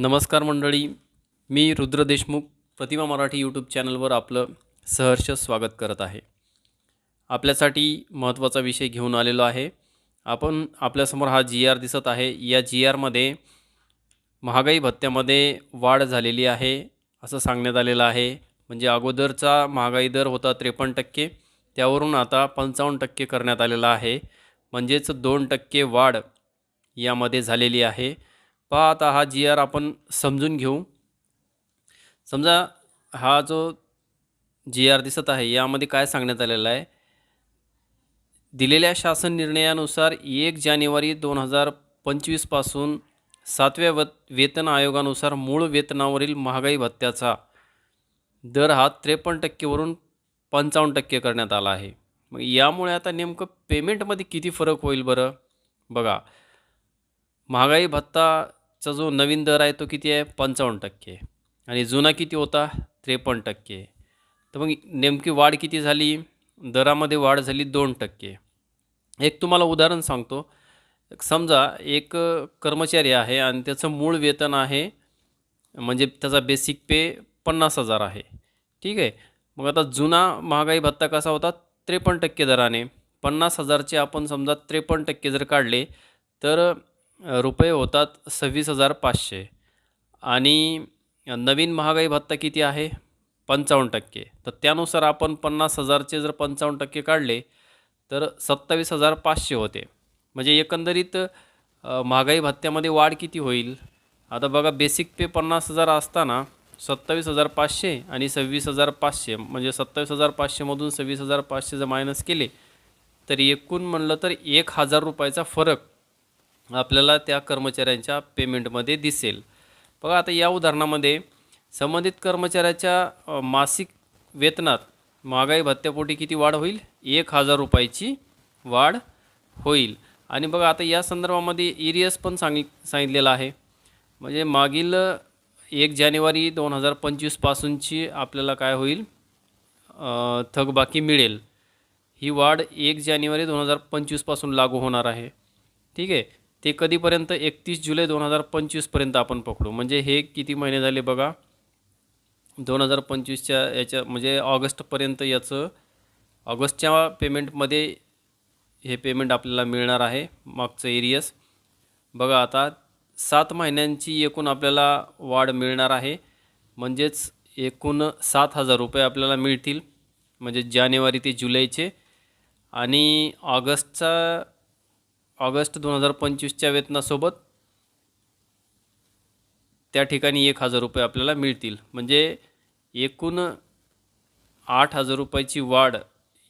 नमस्कार मंडळी. मी रुद्र देशमुख प्रतिमा मराठी यूट्यूब चॅनलवर आपलं सहर्ष स्वागत करत आहे. आपल्यासाठी महत्त्वाचा विषय घेऊन आलेलो आहे. आपण आपल्यासमोर हा जी आर दिसत आहे. या जी आरमध्ये महागाई भत्त्यामध्ये वाढ झालेली आहे असं सांगण्यात आलेलं आहे. म्हणजे अगोदरचा महागाई दर होता त्रेपन्न टक्के त्यावरून आता पंचावन्न टक्के करण्यात आलेला आहे. म्हणजेच दोन टक्के वाढ यामध्ये झालेली आहे. पहा आता हा जी आर आपण समजून घेऊ. समजा हा जो जी आर दिसत आहे यामध्ये काय सांगण्यात आलेलं आहे? दिलेल्या शासन निर्णयानुसार एक जानेवारी दोन हजार पंचवीसपासून सातव्या व वेतन आयोगानुसार मूळ वेतनावरील महागाई भत्त्याचा दर हा त्रेपन्न टक्केवरून पंचावन्न टक्के करण्यात आला आहे. मग यामुळे आता नेमकं पेमेंटमध्ये किती फरक होईल बरं? बघा महागाई भत्ता चा जो नवीन दर आहे तो किती आहे? पंचावन्न टक्के. आणि जुना किती होता? त्रेपन्न टक्के. तर मग नेमकी वाढ किती झाली? दरामध्ये वाढ झाली दोन टक्के. एक तुम्हाला उदाहरण सांगतो. समजा एक कर्मचारी आहे आणि त्याचं मूळ वेतन आहे म्हणजे त्याचा बेसिक पे पन्नास हजार आहे. ठीक आहे? मग आता जुना महागाई भत्ता कसा होता? त्रेपन्न टक्के दराने. पन्नास हजारचे आपण समजा त्रेपन्न टक्के जर काढले तर रुपये होतात सव्वीस हजार पाचशे. आणि नवीन महागाई भत्ता किती आहे? पंचावन्न टक्के. तर त्यानुसार आपण पन्नास हजारचे जर पंचावन्न टक्के काढले तर सत्तावीस हजार पाचशे होते. म्हणजे एकंदरीत महागाई भत्त्यामध्ये वाढ किती होईल? आता बघा बेसिक पे पन्नास हजार असताना सत्तावीस हजार पाचशे आणि सव्वीस हजार पाचशे. म्हणजे सत्तावीस हजार पाचशेमधून सव्वीस हजार पाचशे जर मायनस केले तर एकूण म्हणलं तर एक हजार रुपयाचा फरक आपल्याला त्या कर्मचाऱ्यांच्या पेमेंटमध्ये दिसेल. बघा आता या उदाहरणामध्ये संबंधित कर्मचाऱ्याच्या मासिक वेतनात महागाई भत्त्यापोटी किती वाढ होईल? एक हजार रुपयाची वाढ होईल. आणि बघा आता या संदर्भामध्ये इरियस पण सांगित सांगितलेलं आहे. म्हणजे मागील एक जानेवारी दोन हजार पंचवीसपासूनची आपल्याला काय होईल? थकबाकी मिळेल. ही वाढ एक जानेवारी दोन हजार पंचवीसपासून लागू होणार आहे. ठीक आहे? ते कधीपर्यंत? एकतीस जुलै दोन हजार पंचवीसपर्यंत आपण पकडू. म्हणजे हे किती महिने झाले बघा? दोन हजार पंचवीसच्या याच्या म्हणजे ऑगस्टपर्यंत याचं ऑगस्टच्या पेमेंटमध्ये हे पेमेंट आपल्याला मिळणार आहे मागचं एरियस. बघा आता सात महिन्यांची एकूण आपल्याला वाढ मिळणार आहे. म्हणजेच एकूण सात हजार रुपये आपल्याला मिळतील. म्हणजे जानेवारी ते जुलैचे. आणि ऑगस्टचा ऑगस्ट दोन हजार पंचवीसच्या वेतनासोबत त्या ठिकाणी एक हजार रुपये आपल्याला मिळतील. म्हणजे एकूण आठ हजार रुपयाची वाढ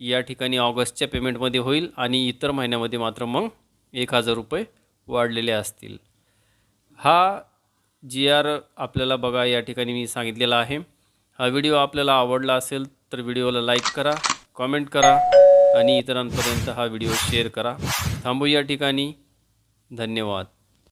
या ठिकाणी ऑगस्टच्या पेमेंटमध्ये होईल आणि इतर महिन्यामध्ये मात्र मग एक हजार रुपये वाढलेले असतील. हा जी आर आपल्याला बघा या ठिकाणी मी सांगितलेला आहे. हा व्हिडिओ आपल्याला आवडला असेल तर व्हिडिओला लाईक करा कॉमेंट करा. आणि इतरांपर्यंत हा व्हिडिओ शेअर करा. थांबू या ठिकाणी. धन्यवाद.